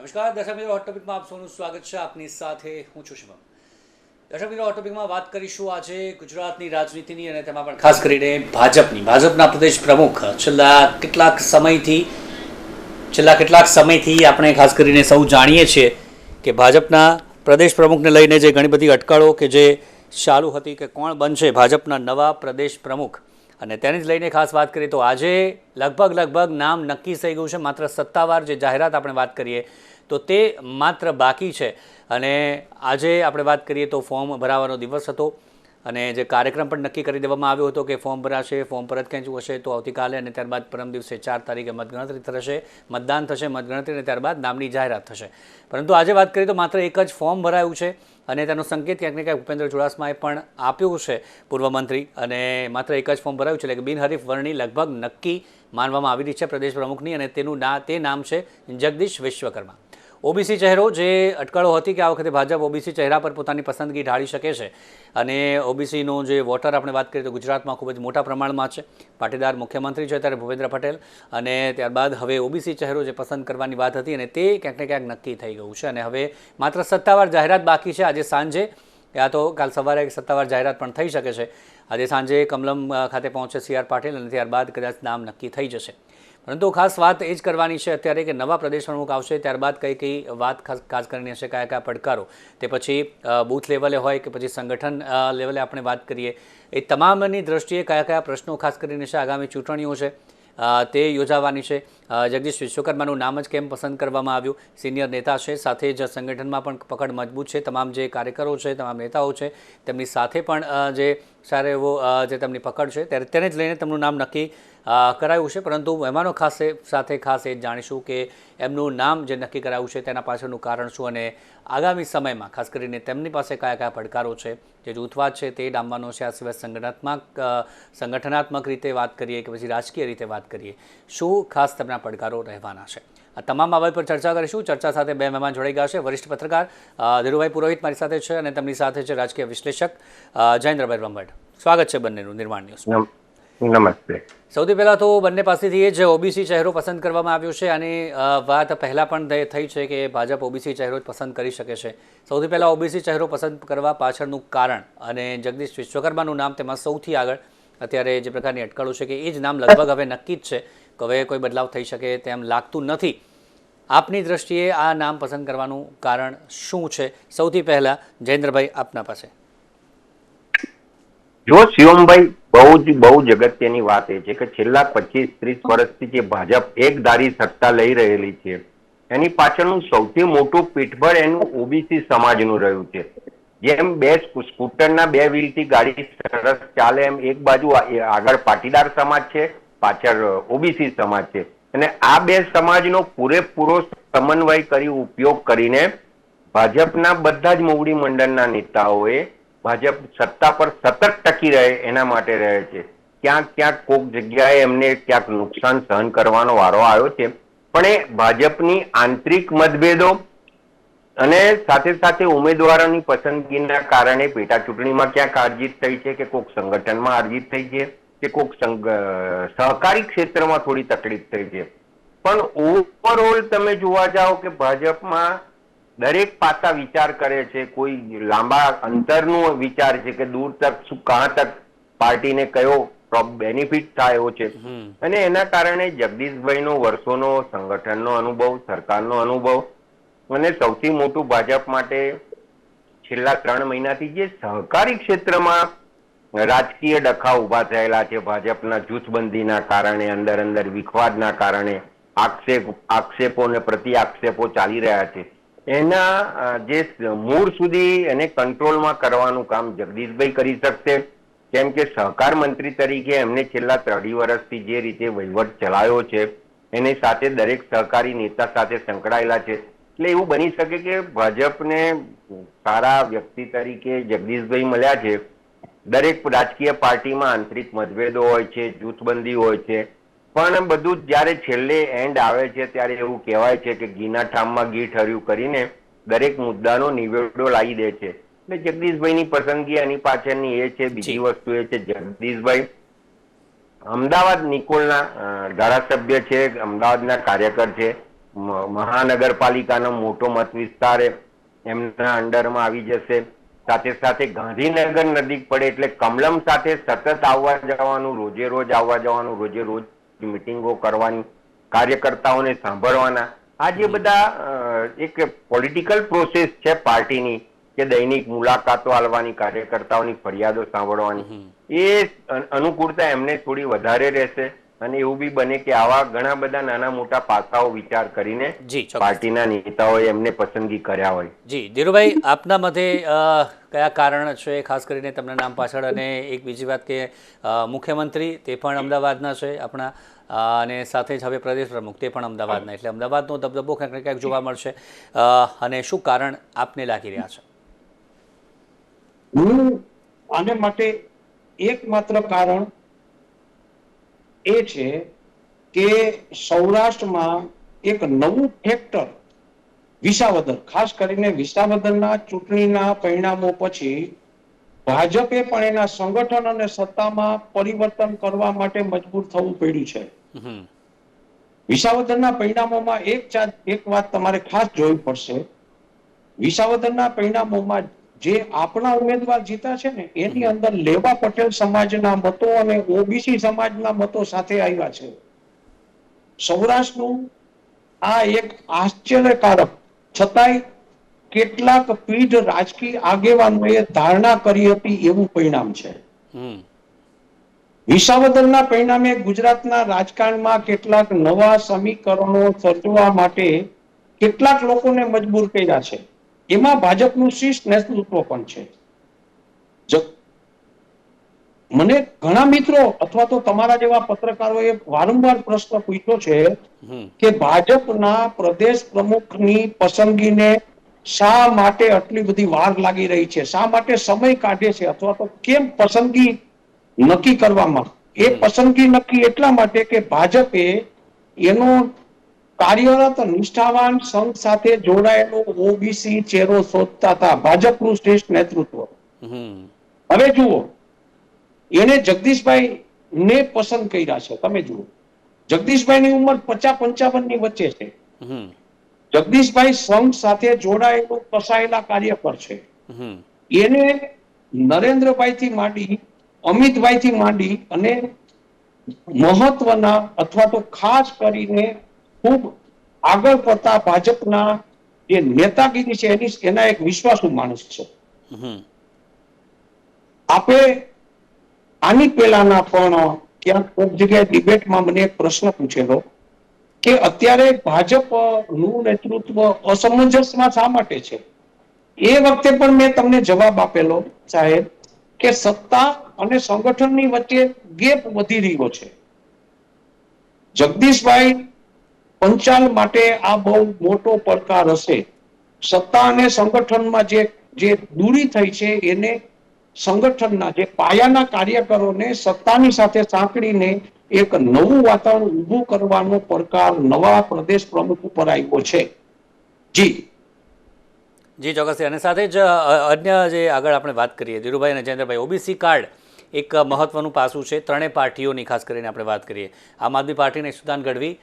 નમસ્કાર, દર્શક મિત્રો હોટ ટોપિકમાં આપ સ્વાગત છે. આપની સાથે હું છું શિવમ દર્શક મિત્રો હોટ ટોપિકમાં વાત કરીશું આજે ગુજરાતની રાજનીતિની અને તેમાં પણ ખાસ કરીને ભાજપની. ભાજપના પ્રદેશ પ્રમુખ છેલ્લા કેટલાક સમયથી, છેલ્લા કેટલાક સમયથી આપણે ખાસ કરીને સૌ જાણીએ છીએ કે ભાજપના પ્રદેશ પ્રમુખને લઈને જે ઘણી બધી અટકળો કે જે ચાલુ હતી કે કોણ બનશે ભાજપના નવા પ્રદેશ પ્રમુખ અને તેને જ લઈને ખાસ વાત કરીએ તો આજે લગભગ લગભગ નામ નક્કી થઈ ગયું છે, માત્ર સત્તાવાર જે જાહેરાત આપણે વાત કરીએ તો તે માત્ર બાકી છે. અને આજે આપણે વાત કરીએ તો ફોર્મ ભરાવાનો દિવસ હતો અને જે કાર્યક્રમ પણ નક્કી કરી દેવામાં આવ્યો હતો કે ફોર્મ ભરાશે, ફોર્મ પરત ખેંચવું હશે તો આવતીકાલે અને ત્યારબાદ પરમ દિવસે ચાર તારીખે મતગણતરી થશે, મતદાન થશે, મતગણતરી અને ત્યારબાદ નામની જાહેરાત થશે. પરંતુ આજે વાત કરીએ તો માત્ર એક જ ફોર્મ ભરાયું છે. અને તેનો સંકેત ક્યાંક ને ક્યાંક ભૂપેન્દ્ર ચુડાસમાએ પણ આપ્યું છે પૂર્વ મંત્રી અને માત્ર એક જ ફોર્મ ભરાયું છે, એટલે કે બિનહરીફ વરણી લગભગ નક્કી માનવામાં આવી રહી છે પ્રદેશ પ્રમુખની અને તેનું ના, તે નામ છે જગદીશ વિશ્વકર્મા. ઓબીસી ચહેરો જે અટકળો હતી કે આ વખતે ભાજપ ઓબીસી ચહેરા પર પોતાની પસંદગી ઢાળી શકે છે. અને ઓબીસીનો જે વોટર આપણે વાત કરીએ તો ગુજરાતમાં ખૂબ જ મોટા પ્રમાણમાં છે. પાટીદાર મુખ્યમંત્રી છે ત્યારે ભૂપેન્દ્ર પટેલ અને ત્યારબાદ હવે ઓબીસી ચહેરો જે પસંદ કરવાની વાત હતી અને તે ક્યાંક ને ક્યાંક નક્કી થઈ ગયું છે. અને હવે માત્ર સત્તાવાર જાહેરાત બાકી છે. આજે સાંજે, યા તો કાલ સવારે સત્તાવાર જાહેરાત પણ થઈ શકે છે. આજે સાંજે કમલમ ખાતે પહોંચે સી આર પાટીલ અને ત્યારબાદ કદાચ નામ નક્કી થઈ જશે. પરંતુ ખાસ વાત એ જ કરવાની છે અત્યારે કે નવા પ્રદેશ પ્રમુખ આવશે, ત્યારબાદ કઈ કઈ વાત ખાસ ખાસ કરીને હશે, કયા કયા પડકારો. તે પછી બૂથ લેવલે હોય કે પછી સંગઠન લેવલે આપણે વાત કરીએ, એ તમામની દ્રષ્ટિએ કયા કયા પ્રશ્નો ખાસ કરીને છે, આગામી ચૂંટણીઓ છે તે યોજાવાની છે. જગદીશ વિશ્વકર્માનું નામ જ કેમ પસંદ કરવામાં આવ્યું? સિનિયર નેતા છે, સાથે જ સંગઠનમાં પણ પકડ મજબૂત છે. તમામ જે કાર્યકરો છે, તમામ નેતાઓ છે, તેમની સાથે પણ જે સારો એવો જે તેમની પકડ છે, ત્યારે તેને જ લઈને તેમનું નામ નક્કી કરાયું છે, પરંતુ મહેમાનો ખાસ, સાથે ખાસ એ જાણીશું કે એમનું નામ જે નક્કી કરાયું છે તેના પાછળનું કારણ શું અને આગામી સમયમાં, ખાસ કરીને તેમની પાસે કયા કયા પડકારો છે, જે જૂથવાદ છે તે ડામવાનો છે. આ સિવાય સંગઠનાત્મક સંગઠનાત્મક રીતે વાત કરીએ કે પછી રાજકીય રીતે વાત કરીએ, શું ખાસ તેમના પડકારો રહેવાના છે? આ તમામ બાબત પર ચર્ચા કરીશું. ચર્ચા સાથે બે મહેમાન જોડાઈ ગયા છે. વરિષ્ઠ પત્રકાર ધીરુભાઈ પુરોહિત મારી સાથે છે અને તેમની સાથે છે રાજકીય વિશ્લેષક જયેન્દ્રભાઈ બ્રહ્મભટ્ટ સ્વાગત છે બંનેનું નિર્માણ ન્યૂઝ નમસ્તે. સૌથી પહેલાં તો બંને પાસેથી એ જ ઓબીસી ચહેરો પસંદ કરવામાં આવ્યો છે અને વાત પહેલાં પણ થઈ- છે કે ભાજપ ઓબીસી ચહેરો જ પસંદ કરી શકે છે. સૌથી પહેલાં ઓબીસી ચહેરો પસંદ કરવા પાછળનું કારણ અને જગદીશ વિશ્વકર્માનું નામ તેમાં સૌથી આગળ, અત્યારે જે પ્રકારની અટકળો છે કે એ જ નામ લગભગ હવે નક્કી જ છે કે હવે કોઈ બદલાવ થઈ શકે તેમ લાગતું નથી. આપની દ્રષ્ટિએ આ નામ પસંદ કરવાનું કારણ શું છે? સૌથી પહેલાં જયેન્દ્રભાઈ આપના પાસે. જો શિવમભાઈ બહુ જ બહુ જ અગત્યની વાત એ છે કે છેલ્લા પચીસ ત્રીસ વર્ષથી જે ભાજપ એક ધારી સત્તા લઈ રહેલી છે એની પાછળનું સૌથી મોટું પીઠબળ એનું ઓબીસી સમાજનું રહ્યું છે. જેમ બે સ્કૂટરના બે વ્હીલથી ગાડી સરસ ચાલે એમ એક બાજુ આગળ પાટીદાર સમાજ છે પાછળ ઓબીસી સમાજ છે. અને આ બે સમાજનો પૂરેપૂરો સમન્વય કરી ઉપયોગ કરીને ભાજપના બધા જ મોવડી મંડળના નેતાઓએ ભાજપ સત્તા પર સતત ટકી રહે, એના માટે રહે છે. ક્યાંક ક્યાંક કોક જગ્યાએ એમને ક્યાંક નુકસાન સહન કરવાનો વારો આવ્યો છે. પણ એ ભાજપની આંતરિક મતભેદો અને સાથે સાથે ઉમેદવારોની પસંદગીના કારણે પેટા ચૂંટણીમાં ક્યાંક અરજીત થઈ છે કે કોક સંગઠનમાં અરજીત થઈ છે કે સંગ- સહકારી ક્ષેત્રમાં થોડી તકલીફ થઈ છે. પણ ઓવરઓલ તમે જોવા જાઓ કે ભાજપમાં દરેક પાસા વિચાર કરે છે કોઈ લાંબા અંતરનું વિચાર છે કે દૂર તક શું કાં તક પાર્ટીને કયો બેનિફિટ થાય એવો છે. અને એના કારણે જગદીશભાઈનો વર્ષોનો સંગઠનનો અનુભવ સરકારનો અનુભવ અને સૌથી મોટું ભાજપ માટે છેલ્લા ત્રણ મહિનાથી જે સહકારી ક્ષેત્રમાં રાજકીય ડખા ઊભા થયેલા છે ભાજપના જૂથબંધીના કારણે અંદર અંદર વિખવાદના કારણે આક્ષેપ આક્ષેપો અને પ્રતિ આક્ષેપો ચાલી રહ્યા છે. એના જે મૂળ સુધી એને કંટ્રોલમાં કરવાનું કામ જગદીશભાઈ કરી શકશે. કેમ કે સહકાર મંત્રી તરીકે એમને છેલ્લા ત્રણી વર્ષથી જે રીતે વહીવટ ચલાવ્યો છે, એની સાથે દરેક સહકારી નેતા સાથે સંકળાયેલા છે. એટલે એવું બની શકે કે ભાજપને સારા વ્યક્તિ તરીકે જગદીશભાઈ મળ્યા છે. દરેક રાજકીય પાર્ટીમાં આંતરિક મતભેદો હોય છે, જૂથબંધી હોય છે. પણ બધું જ્યારે છેલ્લે એન્ડ આવે છે ત્યારે એવું કહેવાય છે કે ઘીના ઠામમાં ઘી ઠર્યું કરીને દરેક મુદ્દાનો નિવેડો લાવી દે છે. એટલે જગદીશભાઈની પસંદગી એની પાછળની એ છે બીજી વસ્તુ એ છે જગદીશભાઈ અમદાવાદ નિકોલના ધારાસભ્ય છે અમદાવાદના કાર્યકર છે. મહાનગરપાલિકાનો મોટો મત વિસ્તાર એમના અંડરમાં આવી જશે. સાથે સાથે ગાંધીનગર નજીક પડે એટલે કમલમ સાથે સતત આવવા જવાનું રોજે રોજ આવવા જવાનું રોજે રોજ મિટિંગો કરવાની કાર્યકર્તાઓને સાંભળવાના આ જે બધા એક પોલિટિકલ પ્રોસેસ છે પાર્ટીની કે દૈનિક મુલાકાતો આલવાની કાર્યકર્તાઓની ફરિયાદો સાંભળવાની એ અનુકૂળતા એમને થોડી વધારે રહેશે. અને એવું બી બને કે આવા ઘણા બધા નાના મોટા પાસાઓ વિચાર કરીને જી પાર્ટીના નેતાઓએ એમને પસંદગી કર્યા હોય. જી ધીરુભાઈ આપના મતે કયા કારણ છે ખાસ કરીને તમને નામ પાછળ અને એક બીજી વાત કે મુખ્યમંત્રી તે પણ અમદાવાદના છે આપણા અને સાથે જ હવે પ્રદેશ પ્રમુખ તે પણ અમદાવાદના એટલે અમદાવાદનો દબદબો ક્યાંક ને ક્યાંક જોવા મળશે. અને શું કારણ આપને લાગી રહ્યા છે? હું આને માટે એકમાત્ર કારણ એ છે કે સૌરાષ્ટ્રમાં એક નવું ફેક્ટર વિસાવદર ખાસ કરીને વિસાવદરના ચૂંટણીના પરિણામો પછી ભાજપે પણ એના સંગઠન અને સત્તામાં પરિવર્તન કરવા માટે મજબૂર થવું પડ્યું છે. વિસાવદરના પરિણામોમાં એક એક વાત તમારે ખાસ જોવી પડશે. વિસાવદરના પરિણામોમાં જે આપણા ઉમેદવાર જીતા છે ને એની અંદર લેવા પટેલ સમાજના મતો અને ઓબીસી સમાજના મતો સાથે આવ્યા છે. સૌરાષ્ટ્રનું આ એક આશ્ચર્યકારક છતાંય કેટલાક પીઢ રાજકીય આગેવાનોએ ધારણા કરી હતી એવું પરિણામ છે. હમ. વિસાવદરના પરિણામે ગુજરાતના રાજકારણમાં કેટલાક નવા સમીકરણો સર્જવા માટે કેટલાક લોકોને મજબૂર કર્યા છે. એમાં ભાજપનું શીર્ષ નેતૃત્વ પણ છે. મને ઘણા મિત્રો અથવા તો તમારા જેવા પત્રકારોએ વારંવાર પ્રશ્ન પૂછ્યો છે કે ભાજપના પ્રદેશ પ્રમુખની પસંદગીને શા માટે આટલી બધી વાર લાગી રહી છે? શા માટે સમય કાઢે છે? અથવા તો કેમ પસંદગી નક્કી કરવામાં? એ પસંદગી નક્કી એટલા માટે કે ભાજપે એનો કાર્યરત નિષ્ઠાવાન સંઘ સાથે જોડાયેલો ઓબીસી ચહેરો શોધતા હતા. ભાજપનું શ્રેષ્ઠ નેતૃત્વ. હવે જુઓ એને જગદીશભાઈ ને પસંદ કર્યા છે. તમે જુઓ જગદીશભાઈની ઉંમર પચાસ પંચાવનની વચ્ચે છે. જગદીશભાઈ સંઘ સાથે જોડાયેલો કસાયેલા કાર્યકર છે. એને નરેન્દ્રભાઈ થી માંડી અમિતભાઈ થી માંડી અને મહત્વના અથવા તો ખાસ કરીને ખૂબ આગળ પડતા ભાજપના જે નેતાગીરી છે એની એના એક વિશ્વાસુ માણસ છે. હમ. આપે આની પહેલાના પણ ક્યાંક કોઈક જગ્યાએ ડિબેટમાં મને એક પ્રશ્ન પૂછેલો કે અત્યારે ભાજપનું નેતૃત્વ અસમંજસમાં શા માટે છે? એ વખતે પણ મેં તમને જવાબ આપેલો સાહેબ કે સત્તા અને સંગઠનની વચ્ચે ગેપ વધી રહ્યો છે. જગદીશભાઈ પંચાલ માટે આ બહુ મોટો પડકાર હશે. સત્તા અને સંગઠનમાં જે જે દૂરી થઈ છે, એને સંગઠનના જે પાયાના કાર્યકરોને સત્તાની સાથે સાંકળીને એક નવું વાતાવરણ ઊભું કરવાનો પડકાર નવા પ્રદેશ પ્રમુખ ઉપર આવ્યો છે. જી. જી, ચોક્કસ. અને સાથે જ અન્ય જે આગળ આપણે વાત કરીએ, ધીરુભાઈ અને જયેન્દ્રભાઈ, ઓબીસી કાર્ડ એક મહત્વનું પાસું છે ત્રણેય પાર્ટીઓની, ખાસ કરીને આપણે વાત કરીએ. આમ આદમી પાર્ટીના ઈશુદાન ગઢવી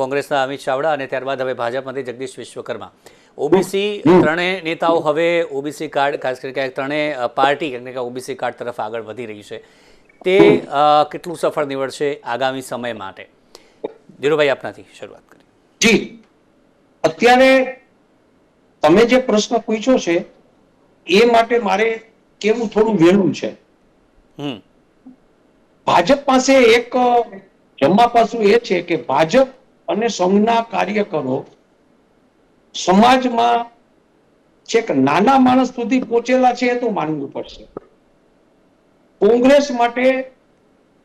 કોંગ્રેસના અમિત ચાવડા અને ત્યારબાદ હવે ભાજપમાંથી જગદીશ વિશ્વકર્મા. ઓબીસી ત્રણેય નેતાઓ હવે ઓબીસી કાર્ડ, ખાસ કરીને ક્યાંક ત્રણેય પાર્ટી ક્યાંક ઓબીસી કાર્ડ તરફ આગળ વધી રહી છે. તે કેટલું સફળ નીવડશે આગામી સમય માટે? ધીરુભાઈ, આપનાથી શરૂઆત કરી જી. અત્યારે તમે જે પ્રશ્ન પૂછ્યો છે, એ માટે મારે કેવું થોડું વહેલું છે. ભાજપ પાસે એક જમા પાસું એ છે કે ભાજપ અને સંઘના કાર્યકરો સમાજમાં છેક નાના માણસ સુધી પહોંચેલા છે એ તો માનવું પડશે. કોંગ્રેસ માટે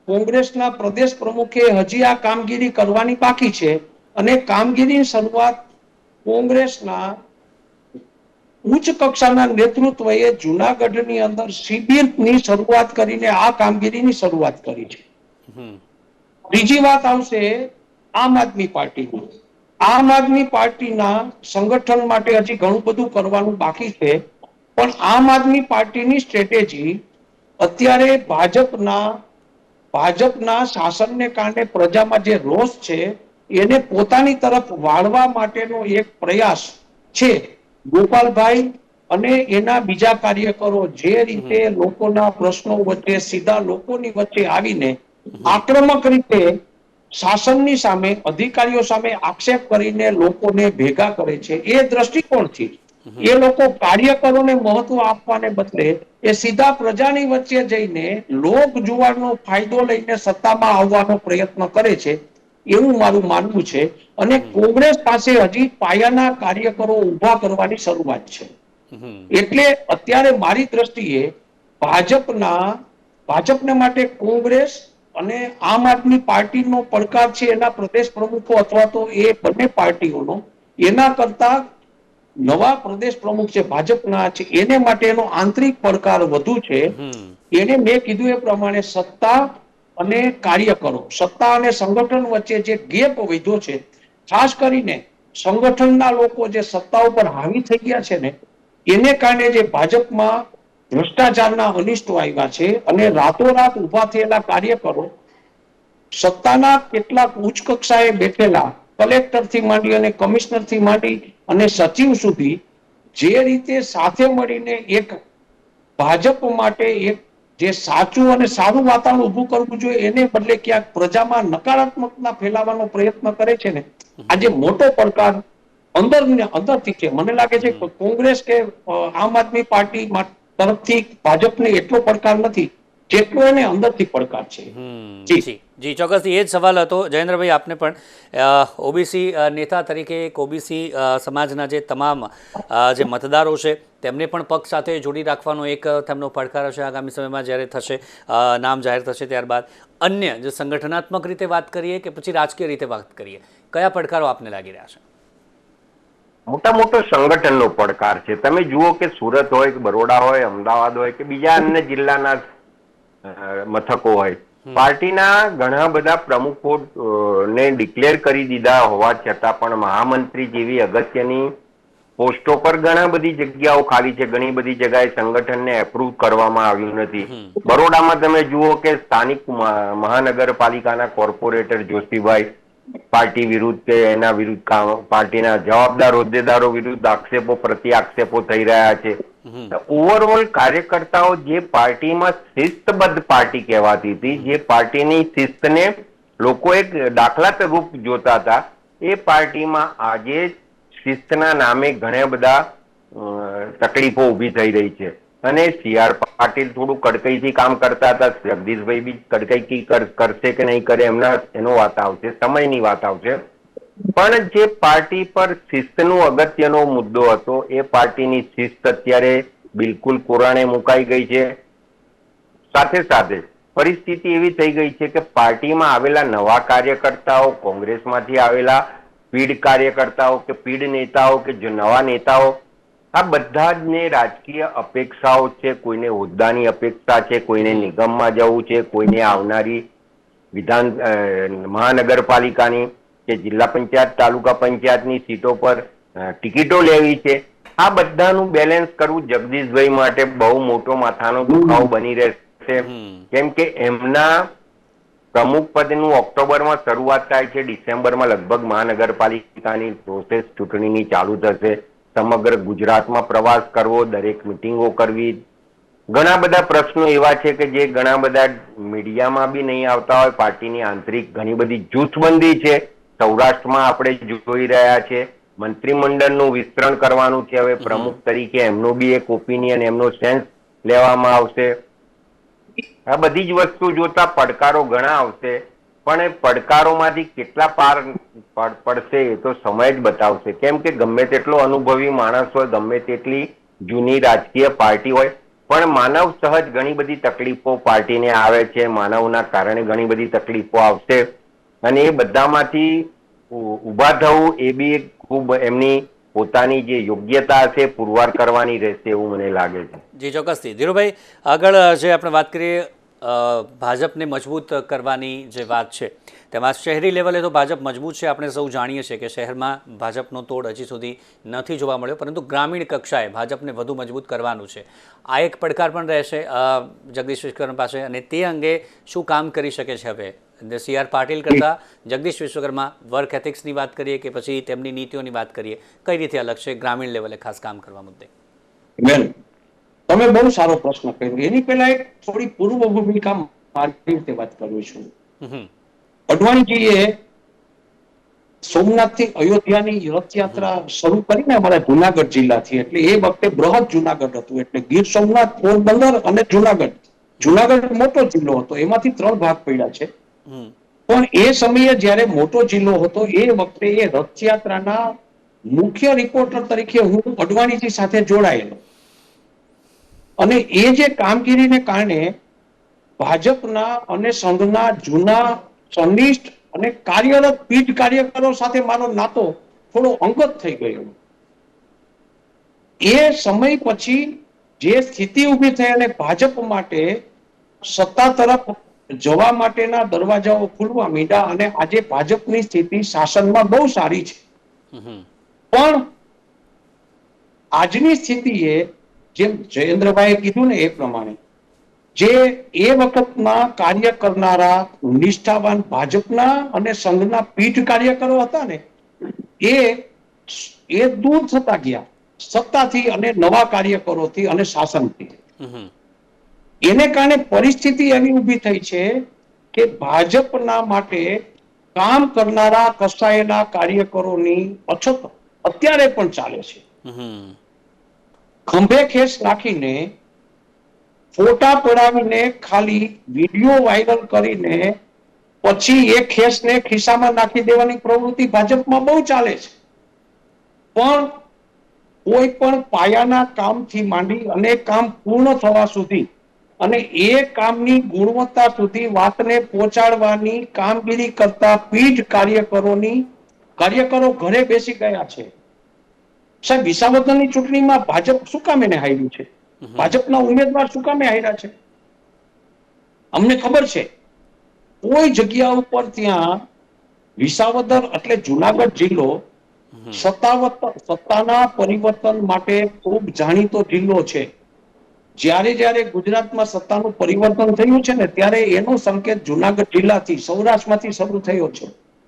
કોંગ્રેસના પ્રદેશ પ્રમુખે હજી આ કામગીરી કરવાની બાકી છે અને કામગીરી શરૂઆત કોંગ્રેસના ઉચ્ચ કક્ષાના નેતૃત્વએ જુનાગઢની અંદર શિબિરની શરૂઆત કરીને આ કામગીરીની શરૂઆત કરી છે. બીજી વાત આવશે આમ આદમી પાર્ટીની. આમ આદમી પાર્ટીના સંગઠન માટે હજી ઘણું બધું કરવાનું બાકી છે પણ આમ આદમી પાર્ટીની સ્ટ્રેટેજી અત્યારે ભાજપના ભાજપના શાસનને કારણે પ્રજામાં જે રોષ છે એને પોતાની તરફ વાળવા માટેનો એક પ્રયાસ છે. ગોપાલભાઈ અને એના બીજા કાર્યકરો જે રીતે લોકોના પ્રશ્નો વચ્ચે સીધા લોકોની વચ્ચે આવીને આક્રમક રીતે શાસનની સામે અધિકારીઓ સામે આક્ષેપ કરીને લોકોને ભેગા કરે છે એ દ્રષ્ટિકોણથી એ લોકો કાર્યકરોને મહત્વ આપવાને બદલે એ સીધા પ્રજાની વચ્ચે જઈને લોક જુવારનો ફાયદો લઈને સત્તામાં આવવાનો પ્રયત્ન કરે છે. એવું મારું માનવું છે. અને કોંગ્રેસ પાસે હજી પાયાના કાર્યકરો ઊભા કરવાની શરૂઆત છે. એટલે અત્યારે મારી દ્રષ્ટિએ ભાજપના ભાજપને માટે કોંગ્રેસ અને આમ આદમી પાર્ટીનો પડકાર છે એના પ્રદેશ પ્રમુખો અથવા તો એ બંને પાર્ટીઓનો એના કરતા નવા પ્રદેશ પ્રમુખ છે ભાજપના છે એને માટેનો આંતરિક પડકાર વધુ છે. એને મેં કીધું એ પ્રમાણે સત્તા અને કાર્યકરો સત્તા અને સંગઠન વચ્ચે જે ગેપ વધ્યો છે, ખાસ કરીને સંગઠનના લોકો જે સત્તા ઉપર હાવી થઈ ગયા છે ને, એને કારણે જે ભાજપમાં ભ્રષ્ટાચારના અનિષ્ટો આવ્યા છે અને રાતોરાત ઊભા થયેલા કાર્યકરો સત્તાના કેટલાક ઉચ્ચ કક્ષાએ બેઠેલા કલેક્ટરથી માંડી અને કમિશનરથી માંડી અને સચિવ સુધી જે રીતે સાથે મળીને એક ભાજપ માટે એક જે સાચું અને સારું વાતાવરણ ઊભું કરવું જોઈએ એને બદલે ક્યાંક પ્રજામાં નકારાત્મકતા ફેલાવવાનો પ્રયત્ન કરે છે ને આજે મોટો પડકાર અંદર અંદરથી છે. મને લાગે છે કોંગ્રેસ કે આમ આદમી પાર્ટી તરફથી ભાજપને એટલો પડકાર નથી. જેટલો એને અંદરથી પડકાર છે. જી. જી. જી ચોક્કસથી એ જ સવાલ હતો. જયેન્દ્રભાઈ આપને પણ ઓબીસી નેતા તરીકે એક ઓબીસી સમાજના જે તમામ જે મતદારો છે તેમને પણ પક્ષ સાથે જોડી રાખવાનો એક તેમનો પડકાર હશે આગામી સમયમાં જ્યારે થશે નામ જાહેર થશે ત્યારબાદ. અન્ય જે સંગઠનાત્મક રીતે વાત કરીએ કે પછી રાજકીય રીતે વાત કરીએ કયા પડકારો આપને લાગી રહ્યા છે? મોટા મોટો સંગઠનનો પડકાર છે. તમે જુઓ કે સુરત હોય કે બરોડા હોય અમદાવાદ હોય કે બીજા અન્ય જિલ્લાના મથકો હોય. પાર્ટીના ઘણા બધા પ્રમુખો ને ડિક્લેર કરી દીધા હોવા છતાં પણ મહામંત્રી જેવી અગત્યની પોસ્ટો પર ઘણા બધી જગ્યાઓ ખાલી છે. ઘણી બધી જગ્યાએ સંગઠનને એપ્રુવ કરવામાં આવ્યું નથી. બરોડામાં તમે જુઓ કે સ્થાનિક મહાનગરપાલિકાના કોર્પોરેટર જોશીભાઈ પાર્ટી વિરુદ્ધ કે એના વિરુદ્ધ પાર્ટીના જવાબદાર હોદ્દેદારો વિરુદ્ધ આક્ષેપો પ્રતિ આક્ષેપો થઈ રહ્યા છે. ઓવરઓલ કાર્યકર્તાઓ જે પાર્ટીમાં શિસ્તબદ્ધ પાર્ટી કહેવાતી હતી જે પાર્ટીની શિસ્તને લોકો એક દાખલા રૂપ જોતા હતા એ પાર્ટીમાં આજે શિસ્તના નામે ઘણા બધા તકલીફો ઊભી થઈ રહી છે. અને સી આર પાટીલ થોડું કડકઈથી કામ કરતા હતા જગદીશભાઈ બી કડકઈથી કરશે કે નહીં કરે એમના એનો વાત આવશે સમયની વાત આવશે. પણ જે પાર્ટી પર શિસ્તનો અગત્યનો મુદ્દો હતો, એ પાર્ટીની શિસ્ત અત્યારે બિલકુલ કોરાણે મુકાઈ ગઈ છે. સાથે સાથે પરિસ્થિતિ એવી થઈ ગઈ છે કે પાર્ટીમાં આવેલા નવા કાર્યકર્તાઓ, કોંગ્રેસમાંથી આવેલા પીડ કાર્યકર્તાઓ કે પીડ નેતાઓ કે જે નવા નેતાઓ, આ બધા જ ને રાજકીય અપેક્ષાઓ છે, કોઈને હોદ્દાની અપેક્ષા છે, કોઈને નિગમમાં જવું છે, કોઈને આવનારી વિધાન મહાનગરપાલિકાની કે જિલ્લા પંચાયત તાલુકા પંચાયતની સીટો પર ટિકિટો લેવી છે. આ બધાનું બેલેન્સ કરવું જગદીશભાઈ માટે બહુ મોટો માથાનો દુખાવો બની રહેશે. કેમ કે એમના પ્રમુખ પદનું ઓક્ટોબરમાં શરૂઆત થાય છે ડિસેમ્બરમાં લગભગ મહાનગરપાલિકાની પ્રોસેસ ચૂંટણીની ચાલુ થશે. સમગ્ર ગુજરાતમાં પ્રવાસ કરવો દરેક મિટિંગો કરવી. ઘણા બધા પ્રશ્નો એવા છે કે જે ઘણા બધા મીડિયામાં બી નહીં આવતા હોય. પાર્ટીની આંતરિક ઘણી બધી જૂથબંધી છે. સૌરાષ્ટ્રમાં આપણે જોઈ રહ્યા છે. મંત્રીમંડળનું વિસ્તરણ કરવાનું છે હવે પ્રમુખ તરીકે. એમનો બી એક ઓપિનિયન એમનો સેન્સ લેવામાં આવશે. આ બધી જ વસ્તુ જોતા પડકારો ઘણા આવશે. પણ એ પડકારોમાંથી કેટલા પાર પડશે એ તો સમય જ બતાવશે. કેમ કે ગમે તેટલો અનુભવી માણસ હોય, ગમે તેટલી જૂની રાજકીય પાર્ટી હોય, પણ માનવ સહજ ઘણી બધી તકલીફો પાર્ટીને આવે છે. માનવના કારણે ઘણી બધી તકલીફો આવશે. અને એ બધામાંથી ઊભા થવું એ બી ખૂબ એમની પોતાની જે યોગ્યતા હશે, પુરવાર કરવાની રહેશે એવું મને લાગે છે. જી, ચોક્કસથી. ધીરુભાઈ, આગળ જે આપણે વાત કરીએ ભાજપને મજબૂત કરવાની જે વાત છે, તેમાં શહેરી લેવલે તો ભાજપ મજબૂત છે, આપણે સૌ જાણીએ છીએ કે શહેરમાં ભાજપનો તોડ હજી સુધી નથી જોવા મળ્યો, પરંતુ ગ્રામીણ કક્ષાએ ભાજપને વધુ મજબૂત કરવાનું છે. આ એક પડકાર પણ રહેશે જગદીશ વિશ્વકર્મા પાસે, અને તે અંગે શું કામ કરી શકે છે હવે? સી આર પાટીલ કરતા જગદીશ વિશ્વકર્મા વર્ક એથિક્સની વાત કરીએ કે પછી તેમની નીતિઓની વાત કરીએ કઈ રીતે અલગ છે ગ્રામીણ લેવલે ખાસ કામ કરવા મુદ્દે? બેન તમે બહુ સારો પ્રશ્ન કર્યો. એની પહેલા એક થોડી પૂર્વ ભૂમિકા મારી રીતે વાત કરું છું. અડવાણીજીએ સોમનાથથી અયોધ્યાની રથયાત્રા શરૂ કરીને અમારા જુનાગઢ જિલ્લાથી એટલે એ વખતે બૃહદ જુનાગઢ હતું એટલે ગીર સોમનાથ પોરબંદર અને જુનાગઢ. જુનાગઢ મોટો જિલ્લો હતો એમાંથી ત્રણ ભાગ પડ્યા છે. પણ એ સમયે જ્યારે મોટો જિલ્લો હતો, એ વખતે એ રથયાત્રાના મુખ્ય રિપોર્ટર તરીકે હું અડવાણીજી સાથે જોડાયેલો. અને એ જે કામગીરીને કારણે ભાજપના અને સંઘના જૂના સંનિષ્ઠ અને કાર્યરત પીઢ કાર્યકરો સાથે મારો નાતો થોડો અંગત થઈ ગયો. એ સમય પછી જે સ્થિતિ ઊભી થઈ અને ભાજપ માટે સત્તા તરફ જવા માટેના દરવાજાઓ ખુલવા માંડ્યા અને આજે ભાજપની સ્થિતિ શાસનમાં બહુ સારી છે. પણ આજની સ્થિતિએ જેમ જયેન્દ્રભાઈએ કીધું ને એ પ્રમાણે જે એ વખતમાં કાર્ય કરનારા નિષ્ઠાવાન ભાજપના અને સંઘના પીઠ કાર્યકરો હતા ને એ એ દૂર થતા ગયા. સત્તાથી અને નવા કાર્યકરોથી અને શાસનથી. એને કારણે પરિસ્થિતિ એવી ઊભી થઈ છે કે ભાજપના માટે કામ કરનારા કસાયેલા કાર્યકરોની અછત અત્યારે પણ ચાલે છે. ખંભે ખેસ નાખીને ફોટા પડાવીને ખાલી વીડિયો વાયરલ કરીને પછી એ ખેસને ખિસ્સામાં નાખી દેવાની પ્રવૃત્તિ ભાજપમાં બહુ ચાલે છે. પણ કોઈ પણ પાયાના કામથી માંડી અને કામ પૂર્ણ થવા સુધી અને એ કામની ગુણવત્તા સુધી વાતને પહોંચાડવાની કામગીરી કરતા પીઢ કાર્યકરોની કાર્યકરો ઘરે બેસી ગયા છે. સાહેબ વિસાવદરની ચૂંટણીમાં ભાજપ શું કામ એને હાર્યું છે? ભાજપના ઉમેદવાર શું કામે હાર્યા છે? અમને ખબર છે. કોઈ જગ્યા ઉપર ત્યાં વિસાવદર એટલે જુનાગઢ જિલ્લો સત્તાવત સત્તાના પરિવર્તન માટે ખૂબ જાણીતો જિલ્લો છે. જ્યારે જ્યારે ગુજરાતમાં સત્તાનું પરિવર્તન થયું છે ને, ત્યારે એનો સંકેત જુનાગઢ જિલ્લાથી, સૌરાષ્ટ્રમાંથી શરૂ થયો છે.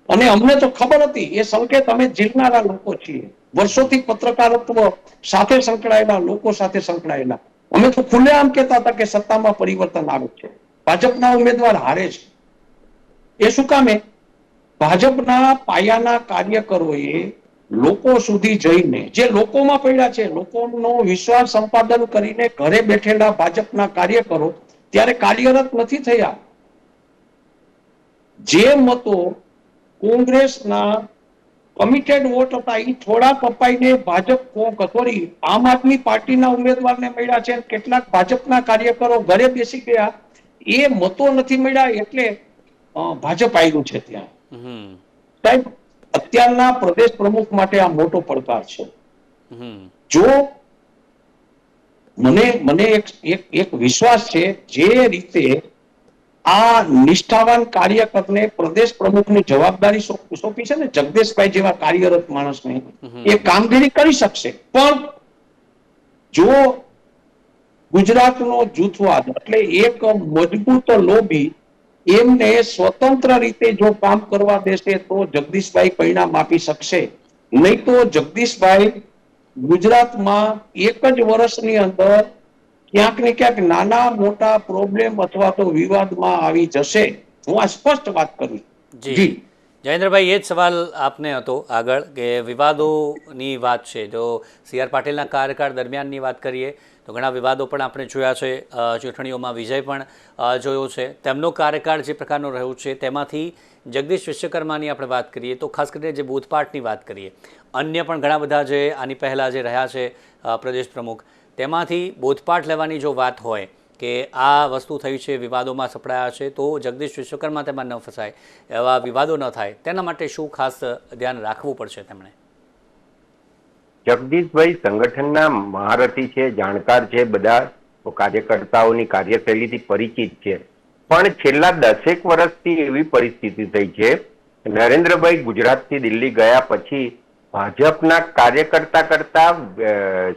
અને અમને તો ખબર હતી, એ સંકેત અમે જીલનારા લોકો છીએ. વર્ષોથી પત્રકારત્વ સાથે સંકળાયેલા, લોકો સાથે સંકળાયેલા. અમે તો ખુલ્લેઆમ કહેતા હતા કે સત્તામાં પરિવર્તન આવે છે. ભાજપના ઉમેદવાર હારે છે. એ શું કામે? ભાજપના પાયાના કાર્યકરોએ લોકો સુધી જઈને જે લોકોમાં પડ્યા છે લોકોનો વિશ્વાસ સંપાદન કરીને ઘરે બેઠેલા ભાજપના કાર્યકરો ત્યારે કાર્યરત નથી થયા. જે મતો કોંગ્રેસના કમિટેડ વોટ હતા એ થોડા કપાઈને ભાજપ સોરી આમ આદમી પાર્ટીના ઉમેદવારને મળ્યા છે કેટલાક ભાજપના કાર્યકરો ઘરે બેસી ગયા. એ મતો નથી મળ્યા એટલે ભાજપ આવ્યું છે ત્યાં. સાહેબ અત્યારના પ્રદેશ પ્રમુખ માટે આ મોટો પડકાર છે. જો મને મને એક એક વિશ્વાસ છે જે રીતે આ નિષ્ઠાવાન કાર્યકરને પ્રદેશ પ્રમુખની જવાબદારી સોંપ- સોંપી છે ને જગદેશભાઈ જેવા કાર્યરત માણસને એ કામગીરી કરી શકશે. પણ જો ગુજરાતનો જૂથવાદ એટલે એક મજબૂત લોબી એમને સ્વતંત્ર રીતે જો કામ કરવા દેશે તો જગદીશભાઈ પરિણામ આપી શકશે. નહીં તો જગદીશભાઈ ગુજરાતમાં એક જ વર્ષની અંદર ક્યાંક ને ક્યાંક નાના મોટા પ્રોબ્લેમ અથવા તો વિવાદમાં આવી જશે. હું આ સ્પષ્ટ વાત કરું જી. જયેન્દ્રભાઈ એ જ સવાલ આપને હતો આગળ કે વિવાદોની વાત છે. જો સી આર પાટીલના કાર્યકાળ દરમિયાનની વાત કરીએ તો ઘણા વિવાદો પણ આપણે જોયા છે ચૂંટણીઓમાં વિજય પણ જોયો છે. તેમનો કાર્યકાળ જે પ્રકારનો રહ્યો છે, તેમાંથી જગદીશ વિશ્વકર્માની આપણે વાત કરીએ તો ખાસ કરીને જે બૂથપાટની વાત કરીએ, અન્ય પણ ઘણા બધા જે આની પહેલાં જે રહ્યા છે પ્રદેશ પ્રમુખ, તેમાંથી બોધપાઠ લેવાની જો વાત હોય કે આ વસ્તુ થઈ છે, વિવાદોમાં સપડાયા છે, તો જગદીશ વિશ્વકર્મા તેમાં ન ફસાય, એવા વિવાદો ન થાય, તેના માટે શું ખાસ ધ્યાન રાખવું પડશે તેમણે? જગદીશભાઈ સંગઠનના મહારથી છે જાણકાર છે બધા કાર્યકર્તાઓની કાર્યશૈલીથી પરિચિત છે. પણ છેલ્લા દસેક વર્ષથી એવી પરિસ્થિતિ થઈ છે નરેન્દ્રભાઈ ગુજરાતથી દિલ્હી ગયા પછી ભાજપના કાર્યકર્તા કરતા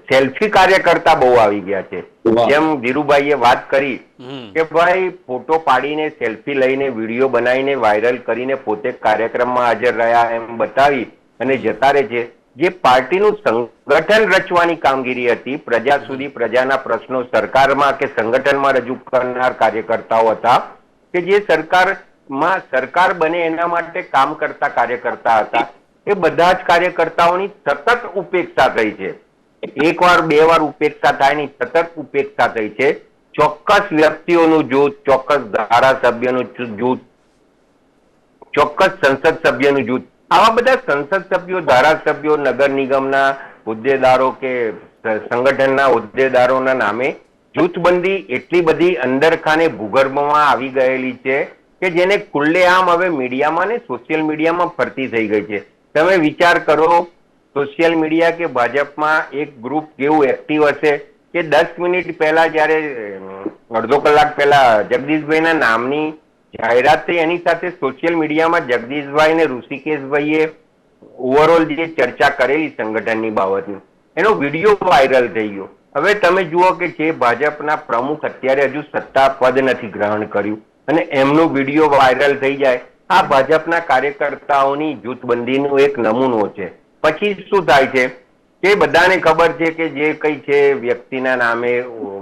સેલ્ફી કાર્યકર્તા બહુ આવી ગયા છે. જેમ ધીરુભાઈએ વાત કરી કે ભાઈ ફોટો પાડીને સેલ્ફી લઈને વીડિયો બનાવીને વાયરલ કરીને પોતે કાર્યક્રમમાં હાજર રહ્યા એમ બતાવી અને જતા રહે છે. જે પાર્ટીનું સંગઠન રચવાની કામગીરી હતી, પ્રજા સુધી પ્રજાના પ્રશ્નો સરકારમાં કે સંગઠનમાં રજૂ કરનાર કાર્યકર્તાઓ હતા, કે જે સરકારમાં સરકાર બને એના માટે કામ કરતા કાર્યકર્તા હતા, એ બધા જ કાર્યકર્તાઓની સતત ઉપેક્ષા થઈ છે. એક વાર બે વાર ઉપેક્ષા થાયની સતત ઉપેક્ષા થઈ છે. ચોક્કસ વ્યક્તિઓનું જૂથ, ચોક્કસ ધારાસભ્યનું જૂથ, ચોક્કસ સંસદ સભ્યનું જૂથ આવા બધા સંસદ સભ્યો, ધારાસભ્યો, નગર નિગમના હોદ્દેદારો કે સંગઠનના હોદ્દેદારોના નામે જૂથબંધી એટલી બધી અંદરખાને ભૂગર્ભમાં આવી ગયેલી છે કે જેને ખુલ્લેઆમ હવે મીડિયામાં ને સોશિયલ મીડિયામાં ફરતી થઈ ગઈ છે. તમે વિચાર કરો, સોશિયલ મીડિયા કે ભાજપમાં એક ગ્રુપ કેવું એક્ટિવ હશે કે દસ મિનિટ પહેલા જ્યારે અડધો કલાક પહેલા જગદીશભાઈના નામની જાહેરાત થઈ એની સાથે સોશિયલ મીડિયામાં જગદીશભાઈ ને ઋષિકેશભાઈએ ઓવરઓલ જે ચર્ચા કરેલી સંગઠનની બાબતની, એનો વીડિયો વાયરલ થઈ ગયો. હવે તમે જુઓ કે જે ભાજપના પ્રમુખ અત્યારે હજુ સત્તા પદ નથી ગ્રહણ કર્યું અને એમનો વીડિયો વાયરલ થઈ જાય, આ ભાજપના કાર્યકર્તાઓની જૂથબંધીનો એક નમૂનો છે. પછી શું થાય છે? કે બધાને ખબર છે કે જે કઈ છે વ્યક્તિના નામે,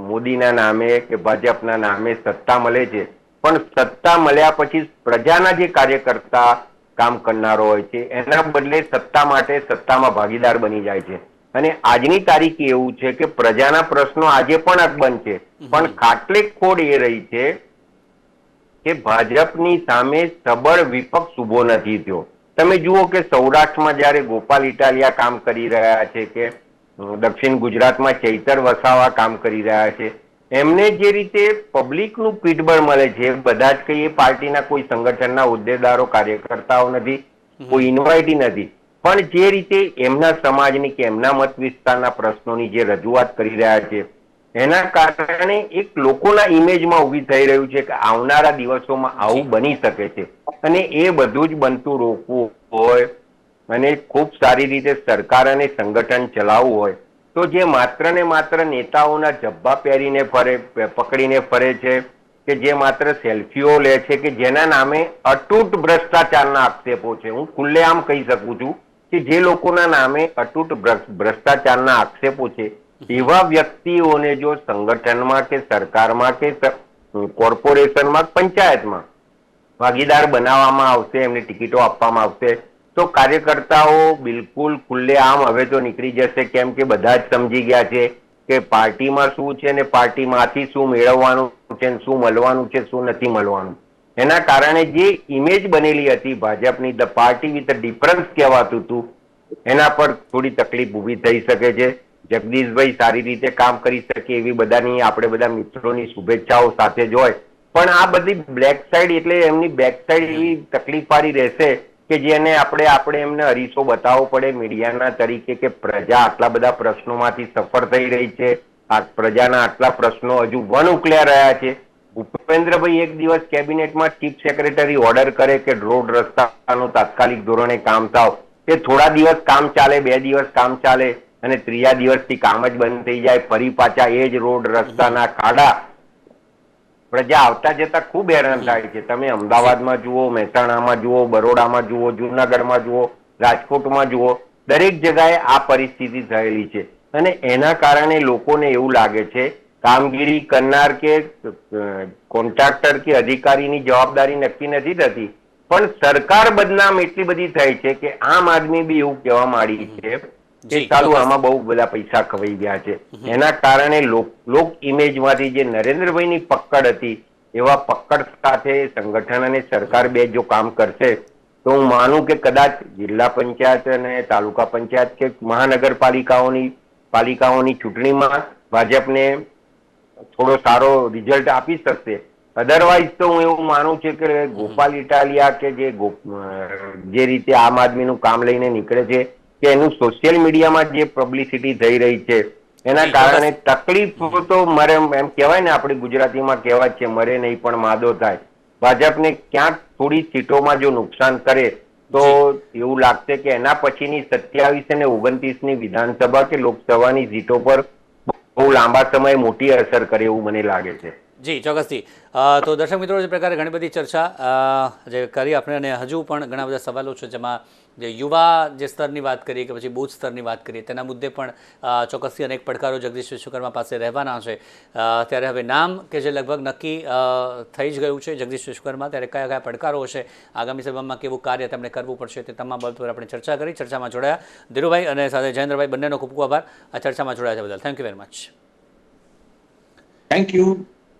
મોદીના નામે કે ભાજપના નામે સત્તા મળે છે પણ સત્તા મળ્યા પછી પ્રજાના જે કાર્યકર્તા કામ કરનારો હોય છે એના બદલે સત્તા માટે સત્તામાં ભાગીદાર બની જાય છે. અને આજની તારીખે એવું છે કે પ્રજાના પ્રશ્નો આજે પણ અકબંધ છે. પણ ખાટલે ખોડ એ રહી છે કે ભાજપની સામે સબળ વિપક્ષ ઊભો નથી થયો. તમે જુઓ કે સૌરાષ્ટ્રમાં જ્યારે ગોપાલ ઇટાલિયા કામ કરી રહ્યા છે કે દક્ષિણ ગુજરાતમાં ચૈતર વસાવા કામ કરી રહ્યા છે એમને જે રીતે પબ્લિકનું પીઠબળ મળે છે બધા જ કઈ પાર્ટીના કોઈ સંગઠનના હોદ્દેદારો કાર્યકર્તાઓ નથી કોઈ ઇન્વાઇટી નથી. પણ જે રીતે એમના સમાજની કે એમના મત વિસ્તારના પ્રશ્નોની જે રજૂઆત કરી રહ્યા છે એના કારણે એક લોકોના ઇમેજમાં ઊભી થઈ રહ્યું છે કે આવનારા દિવસોમાં આવું બની શકે છે. અને એ બધું જ બનતું રોકવું હોય અને ખૂબ સારી રીતે સરકાર અને સંગઠન ચલાવવું હોય તો જે માત્ર ને માત્ર નેતાઓના જબ્બા પહેરીને ફરે પકડીને ફરે છે, કે જે માત્ર સેલ્ફીઓ લે છે, કે જેના નામે અતૂટ ભ્રષ્ટાચારના આક્ષેપો છે. હું ખુલ્લેઆમ કહી શકું છું કે જે લોકોના નામે અતૂટ ભ્રષ્ટાચારના આક્ષેપો છે, એવા વ્યક્તિઓને જો સંગઠનમાં કે સરકારમાં કે કોર્પોરેશનમાં, પંચાયતમાં ભાગીદાર બનાવવામાં આવશે, એમને ટિકિટો આપવામાં આવશે તો કાર્યકર્તાઓ બિલકુલ ખુલ્લેઆમ હવે તો નીકળી જશે, કેમ કે બધા જ સમજી ગયા છે કે પાર્ટીમાં શું છે ને પાર્ટીમાંથી શું મેળવવાનું છે શું મળવાનું છે, શું નથી મળવાનું. એના કારણે જે ઇમેજ બનેલી હતી ભાજપની, ધ પાર્ટી વિથ ડિફરન્સ કહેવાતું હતું, એના પર થોડી તકલીફ ઊભી થઈ શકે છે. જગદીશભાઈ સારી રીતે કામ કરી શકે એવી બધાની, આપણે બધા મિત્રોની શુભેચ્છાઓ સાથે જ હોય. પણ આ બધી બ્લેક સાઈડ એટલે એમની બેક સાઈડ એવી તકલીફ વાળી રહેશે કે જેને આપણે આપણે એમને અરીસો બતાવવો પડે મીડિયાના તરીકે કે પ્રજા આટલા બધા પ્રશ્નોમાંથી સફર થઈ રહી છે. આ પ્રજાના આટલા પ્રશ્નો હજુ વન ઉકલ્યા રહ્યા છે. ભૂપેન્દ્રભાઈ એક દિવસ કેબિનેટમાં ચીફ સેક્રેટરી ઓર્ડર કરે કે રોડ રસ્તાનું તાત્કાલિક ધોરણે કામ થાવ. એ થોડા દિવસ કામ ચાલે, બે દિવસ કામ ચાલે અને ત્રીજા દિવસથી કામ જ બંધ થઈ જાય. ફરી પાછા એ જ રોડ રસ્તાના ખાડા પ્રજા આવતા જતા ખૂબ હેરાન થાય છે. તમે અમદાવાદમાં જુઓ, મહેસાણામાં જુઓ, બરોડામાં જુઓ, જુનાગઢમાં જુઓ, રાજકોટમાં જુઓ, દરેક જગાએ આ પરિસ્થિતિ થયેલી છે. અને એના કારણે લોકોને એવું લાગે છે, કામગીરી કરનાર કે કોન્ટ્રાક્ટર કે અધિકારીની જવાબદારી નક્કી નથી થતી. પણ સરકાર બદનામ એટલી બધી થઈ છે કે આમ આદમી બી એવું કહેવા માંડી છે કે જી, ચાલુ આમાં બહુ બધા પૈસા ખવાઈ ગયા છે. એના કારણે લોક ઇમેજમાંથી જે નરેન્દ્રભાઈની પકડ હતી એવા પકડ સાથે સંગઠન અને સરકાર બે જો કામ કરશે તો હું માનું કે કદાચ જિલ્લા પંચાયત અને તાલુકા પંચાયત કે મહાનગરપાલિકાઓની પાલિકાઓની ચૂંટણીમાં ભાજપને થોડો સારો રિઝલ્ટ આપી શકશે. અધરવાઇઝ તો હું એવું માનું છું કે ગોપાલ ઇટાલિયા કે જે જે રીતે આમ આદમીનું કામ લઈને નીકળે છે કે એનું સોશિયલ મીડિયામાં જે પબ્લિસિટી થઈ રહી છે એના કારણે તકલીફ તો મરે એમ કહેવાય ને આપણી ગુજરાતીમાં કહેવાય છે મરે નહીં પણ માદો થાય. ભાજપને ક્યાંક થોડી સીટોમાં જો નુકસાન કરે તો એવું લાગશે કે એના પછીની સત્યાવીસ અને ઓગણત્રીસની વિધાનસભા કે લોકસભાની સીટો પર બહુ લાંબા સમય મોટી અસર કરે એવું મને લાગે છે. જી, ચોક્કસથી. તો દર્શક મિત્રો જે પ્રકારે ઘણી બધી ચર્ચા જે કરી આપણે અને હજુ પણ ઘણા બધા સવાલો છે, જેમાં જે યુવા જે સ્તરની વાત કરીએ કે પછી બૂથ સ્તરની વાત કરીએ, તેના મુદ્દે પણ ચોક્કસથી અનેક પડકારો જગદીશ વિશ્વકર્મા પાસે રહેવાના છે. ત્યારે હવે નામ કે જે લગભગ નક્કી થઈ જ ગયું છે જગદીશ વિશ્વકર્મા, ત્યારે કયા કયા પડકારો હશે, આગામી સમયમાં કેવું કાર્ય તેમણે કરવું પડશે તે તમામ બાબત પર આપણે ચર્ચા કરી, ચર્ચામાં જોડાયા ધીરુભાઈ અને સાથે જયેન્દ્રભાઈ, બંનેનો ખૂબ ખૂબ આભાર. આ ચર્ચામાં જોડાયા છે બદલ. Thank you very much thank you